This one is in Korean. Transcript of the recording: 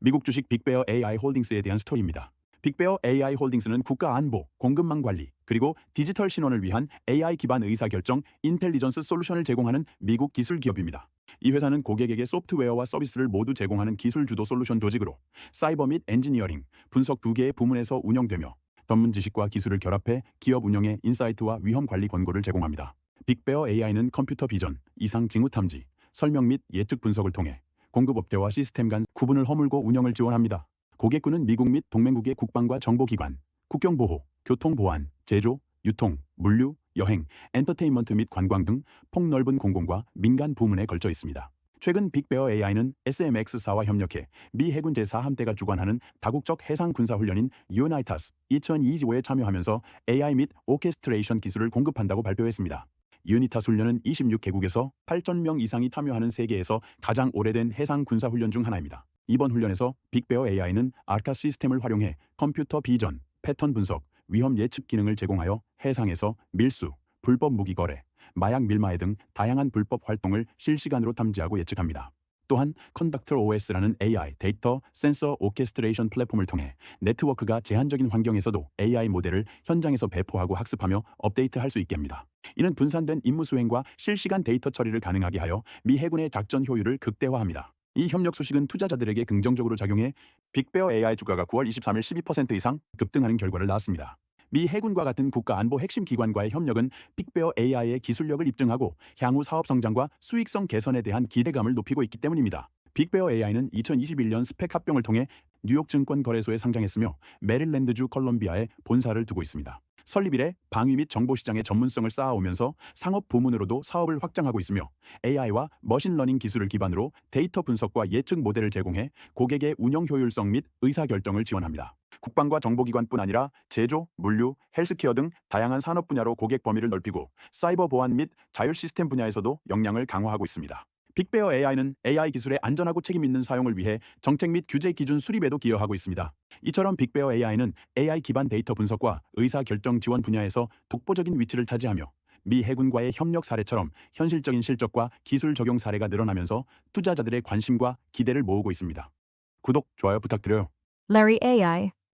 미국 주식 빅베어 AI 홀딩스에 대한 스토리입니다. 빅베어 AI 홀딩스는 국가 안보, 공급망 관리, 그리고 디지털 신원을 위한 AI 기반 의사결정 인텔리전스 솔루션을 제공하는 미국 기술 기업입니다. 이 회사는 고객에게 소프트웨어와 서비스를 모두 제공하는 기술 주도 솔루션 조직으로 사이버 및 엔지니어링, 분석 두 개의 부문에서 운영되며 전문 지식과 기술을 결합해 기업 운영에 인사이트와 위험 관리 권고를 제공합니다. 빅베어 AI는 컴퓨터 비전, 이상 징후 탐지, 설명 및 예측 분석을 통해 공급업체와 시스템 간 구분을 허물고 운영을 지원합니다. 고객군은 미국 및 동맹국의 국방과 정보기관, 국경보호, 교통보안, 제조, 유통, 물류, 여행, 엔터테인먼트 및 관광 등 폭넓은 공공과 민간 부문에 걸쳐 있습니다. 최근 빅베어 AI는 SMX4와 협력해 미 해군 제4함대가 주관하는 다국적 해상 군사 훈련인 유나이타스 2025에 참여하면서 AI 및 오케스트레이션 기술을 공급한다고 발표했습니다. 유니타스 훈련은 26개국에서 8천 명 이상이 참여하는 세계에서 가장 오래된 해상 군사 훈련 중 하나입니다. 이번 훈련에서 빅베어 AI는 아카 시스템을 활용해 컴퓨터 비전, 패턴 분석, 위험 예측 기능을 제공하여 해상에서 밀수, 불법 무기 거래, 마약 밀마해 등 다양한 불법 활동을 실시간으로 탐지하고 예측합니다. 또한 컨덕터 OS라는 AI 데이터 센서 오케스트레이션 플랫폼을 통해 네트워크가 제한적인 환경에서도 AI 모델을 현장에서 배포하고 학습하며 업데이트할 수 있게 합니다. 이는 분산된 임무 수행과 실시간 데이터 처리를 가능하게 하여 미 해군의 작전 효율을 극대화합니다. 이 협력 소식은 투자자들에게 긍정적으로 작용해 빅베어 AI 주가가 9월 23일 12% 이상 급등하는 결과를 낳았습니다. 미 해군과 같은 국가 안보 핵심 기관과의 협력은 빅베어 AI의 기술력을 입증하고 향후 사업 성장과 수익성 개선에 대한 기대감을 높이고 있기 때문입니다. 빅베어 AI는 2021년 스펙 합병을 통해 뉴욕 증권 거래소에 상장했으며 메릴랜드주 컬럼비아에 본사를 두고 있습니다. 설립 이래 방위 및 정보 시장의 전문성을 쌓아오면서 상업 부문으로도 사업을 확장하고 있으며 AI와 머신러닝 기술을 기반으로 데이터 분석과 예측 모델을 제공해 고객의 운영 효율성 및 의사결정을 지원합니다. 국방과 정보기관뿐 아니라 제조, 물류, 헬스케어 등 다양한 산업 분야로 고객 범위를 넓히고 사이버 보안 및 자율 시스템 분야에서도 역량을 강화하고 있습니다. 빅베어 AI는 AI 기술의 안전하고 책임 있는 사용을 위해 정책 및 규제 기준 수립에도 기여하고 있습니다. 이처럼 빅베어 AI는 AI 기반 데이터 분석과 의사 결정 지원 분야에서 독보적인 위치를 차지하며 미 해군과의 협력 사례처럼 현실적인 실적과 기술 적용 사례가 늘어나면서 투자자들의 관심과 기대를 모으고 있습니다. 구독, 좋아요 부탁드려요. Larry AI.